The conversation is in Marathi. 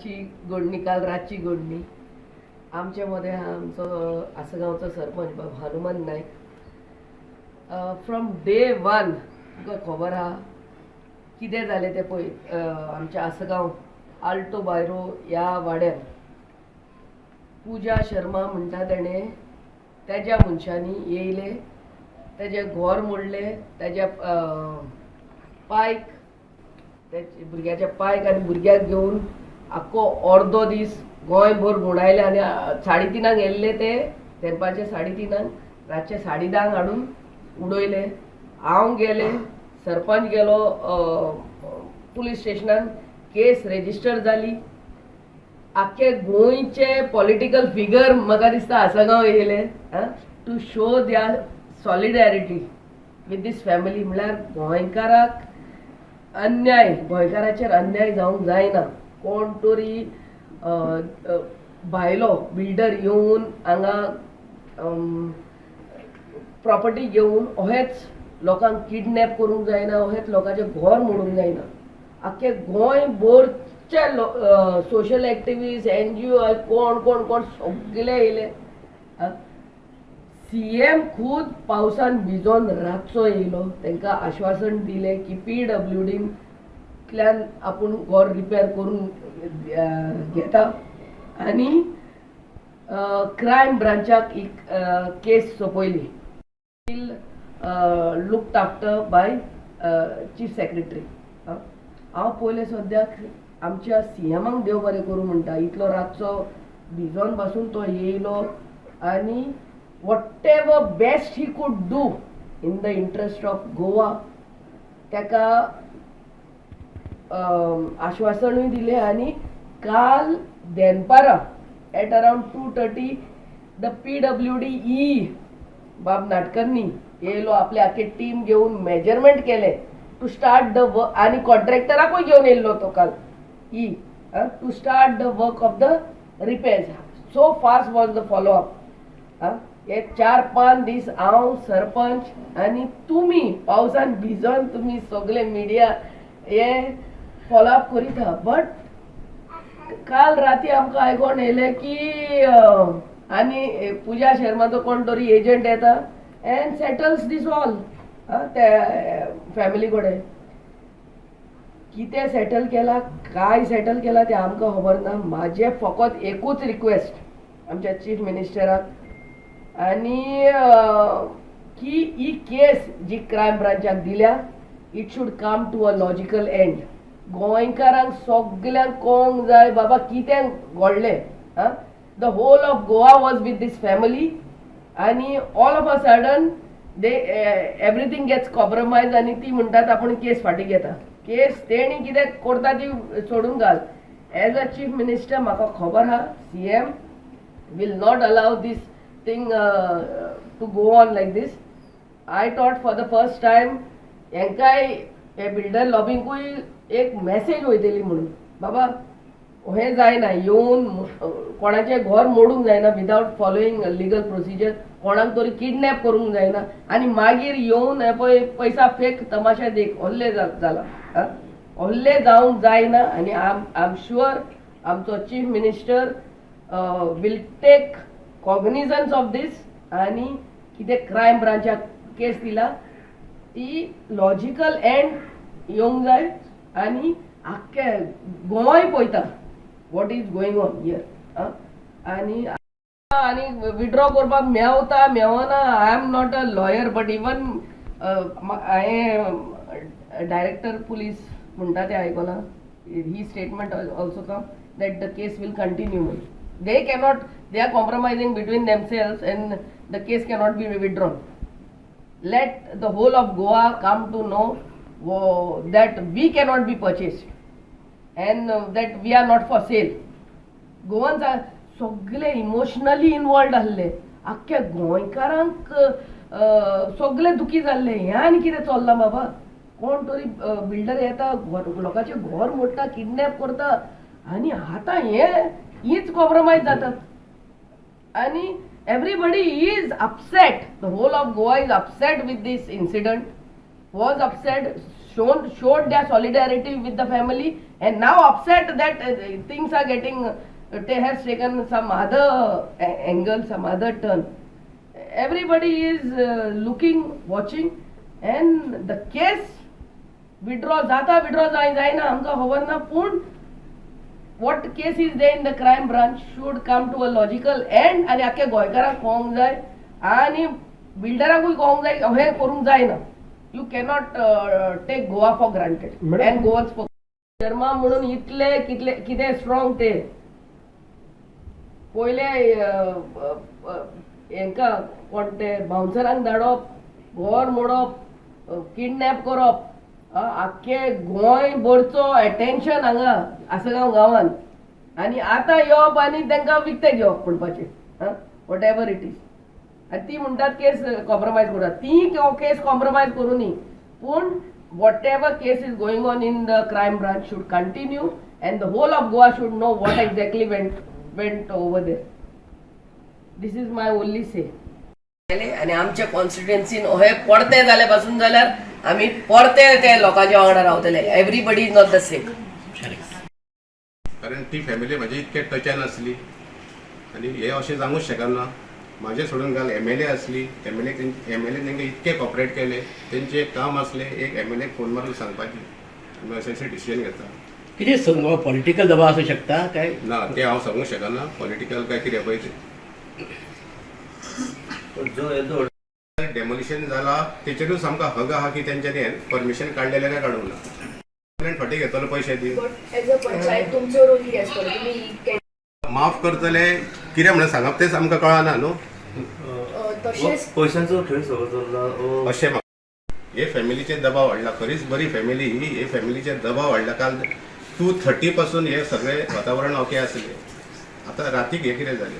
ची गोडणी काल रातची गोडणी. आमच्यामध्ये हा आमचो आसगांवचो सरपंच बाब Hanuman Naik from day one तुका खबर आहा कितें जालें तें पळय आमच्या आसगांव आल्टो बायरो ह्या वाड्यार पुजा शर्मा म्हणटा तेणें तेज्या मनशांनी येयले तेजें घर मोडलें तेज्या पायक त्या भुरग्याच्या पायक आनी भुरग्याक घेवन आख्खो अर्दो दीस गोंयभर बुडायले आनी साडे तिनांक येल्ले ते तेंपाचे साडे तिनांक रातचे साडे धांक हाडून उडयले. हांव गेले सरपंच गेलो पुलीस स्टेशनान केस रेजिस्टर जाली. आख्खे गोंयचे पॉलिटिकल फिगर म्हाका दिसता आसगांव येयले टू शो द्या सॉलिडॅरिटी विथ दीस फॅमिली म्हळ्यार गोंयकाराक अन्याय गोंयकाराचेर अन्याय जावंक जायना. कोण तरी भायलो बिल्डर येवन हांगा प्रॉपर्टी घेवन अहेच लोकांक किडनॅप करूंक जायना अहेच लोकांचें घर मोडूंक जायना. आख्खे गोंयभरचे social activist N G O कोण कोण कोण सगळे येयले. सी एम खूद पावसान भिजोन रातचो येयलो. तांकां आश्वासन दिलें की पी डब्ल्यू डीन डींतल्यान आपूण वॉर रिपेर करून घेता. आनी क्रायम ब्रांचाक ही case सोपयली looked after by chief secretary हांव पयलें सद्याक आमच्या सी एमाक देव बरें करूं म्हणटा. इतलो रातचो भिजोनपासून तो येयलो. आनी whatever best he could do in the interest of Goa ताका आश्वासनूय दिलें आनी काल देनपारा at around two thirty the P W D E बाब नाटकर्नी येयलो आपले आखे टीम घेवन मेजरमेंट केले. टू स्टार्ट द वर्क आनी कॉन्ट्रॅक्टराकूय घेवन येयल्लो तो काल. He to start the work of the repairs so fast was the follow up हे चार पांच दीस हांव सरपंच आनी तुमी पावसान भिजोन तुमी सगळे मिडिया हे फॉलो अप करीत हा बट काल राती आमकां आयकोन येयलें की आनी पुजा शर्माचो कोण तरी एजंट येता अँड सेटल्स दीस ऑल ते फॅमिली कडेन कितें सेटल केला काय सेटल केला तें आमकां खबर ना. म्हाजें फकत एकूच रिक्वेस्ट आमच्या चीफ मिनिस्टराक आनी की ही केस जी क्रायम ब्रांचाक दिल्या it should come to a logical end गोंयकारांक सगल्यांक कळोंक जाय बाबा कितें घडलें the whole of Goa was with this family आनी all of a sudden they everything gets compromise आनी ती म्हणटात आपूण केस फाटीं घेता. केस तेणी कितें करता ती सोडून घाल. एज अ चीफ मिनिस्टर म्हाका खबर आहा C M will not allow this thing uh, to go on like this. I thought for the first time हेंकाय हे बिल्डर लॉबिंगूय एक मेसेज वयतली म्हणून. बाबा हें जायना येवन कोणाचें घर मोडूंक जायना विदावट फॉलोईंग लिगल प्रोसिजर कोणाक तरी किडनॅप करूंक जायना आनी मागीर येवन हे पळय पैसा फेक तमाशा देख हल्ले जाला हल्ले जावंक जायना आनी आम आय एम शुअर आमचो chief minister will take cognizance of this आनी कितें क्रायम ब्रांचाक केस दिला. ती लॉजिकल एंड येवंक जाय आनी आख्खे गोंय पळयता what is going on here आनी आनी विड्रॉ करपाक मेवता मेवना I am not a lawyer but even हांवें डायरेक्टर पुलीस म्हणटा तें आयकलां ही statement also come that the case will continue they cannot they are compromising between themselves and the case cannot be withdrawn let the whole of goa come to know wo- वो that we can not be purchase and that we are not for sale Goan जाय इमोशनली इनवल्ड आसले आख्ख्या गोंयकारांक सगलें दुखी जाल्लें हें आनी कितें चल्लां बाबा? कोण तरी बिल्डर येता लोकाचें घर मोडटा किडनॅप करता. आनी आतां हें हीच कॉम्प्रोमायज जातात आनी everybody is upset the whole of Goa is upset with this incident was upset shown showed their solidarity with the family and now upset that uh, things are getting uh, they has taken some other a- angle some other turn everybody is uh, looking watching and the case withdraw जाता withdraw जाय जायना आमकां खबर ना पूण what case is there in the crime branch should come to a logical end आणि आख्या गोंयकारांक कळोंक जाय आनी बिल्डरांकूय कळोंक जाय हे करूंक जायना you cannot take Goa for granted and Goa's for Sharma म्हणून इतले कितले कितें स्ट्रॉंग ते. पयले हेंका कोण ते बाउन्सरांक धाडप घर मोडप किडनॅप करप. आख्खे गोंय भरचो एटेन्शन हांगा आसगांव गांवांत. आनी आतां येवप आनी तांकां विकते घेवप म्हणपाचें वॉट एवर इट इज आनी ती म्हणटात केस कॉम्प्रमायज करतात ती केस कॉम्प्रमायज करूं न्ही पूण whatever case is going on in the crime branch should continue and the whole of Goa should know what exactly went went over there this is my only say आणि आमच्या कॉन्स्टिट्युएन्सीन हे पडते जाले पासून जाल्यार आमी परते ते लोकांच्या वांगडा रावतले everybody is not the same कारण ती फॅमिली म्हाजी इतके टचान आसली आनी हे अशें जावंकूच शकना म्हाजें सोडून घाल एम एल ए आसली M L A M L A तांकां इतके कॉपरेट केले तेंचे एक काम आसलें एक एम एल ए फोन मारून सांगपाचें अशें अशें डिसिजन घेता. किती पॉलिटिकल दबाव असू शकता? काय? ना ते हांव सांगूंक शकना पॉलिटिकल काय कितें पळय तें डेमोलिशन जाला तेचेरूच आमकां हग आहा की तेंच्यांनी परमिशन काडलेलें काय काडूंक ना फाटीं घेतलो पयशे दिवन बट एज अ पंचायत तुमचो रोल कितें आसतलो तुमी कॅ- माफ करतले कितें म्हणून सांगप तेच आमकां कळना न्हू तशेंच पयशांचो खेळ सगळो चल्ला अशें म्हाका हे फॅमिलीचे दबाव वाडला खरीच बरी फॅमिली ही हे फॅमिलीचे दबाव वाडला काल. टू थर्टी पासून हे सगळे वातावरण ओके आसले आतां रातीक हे कितें जालें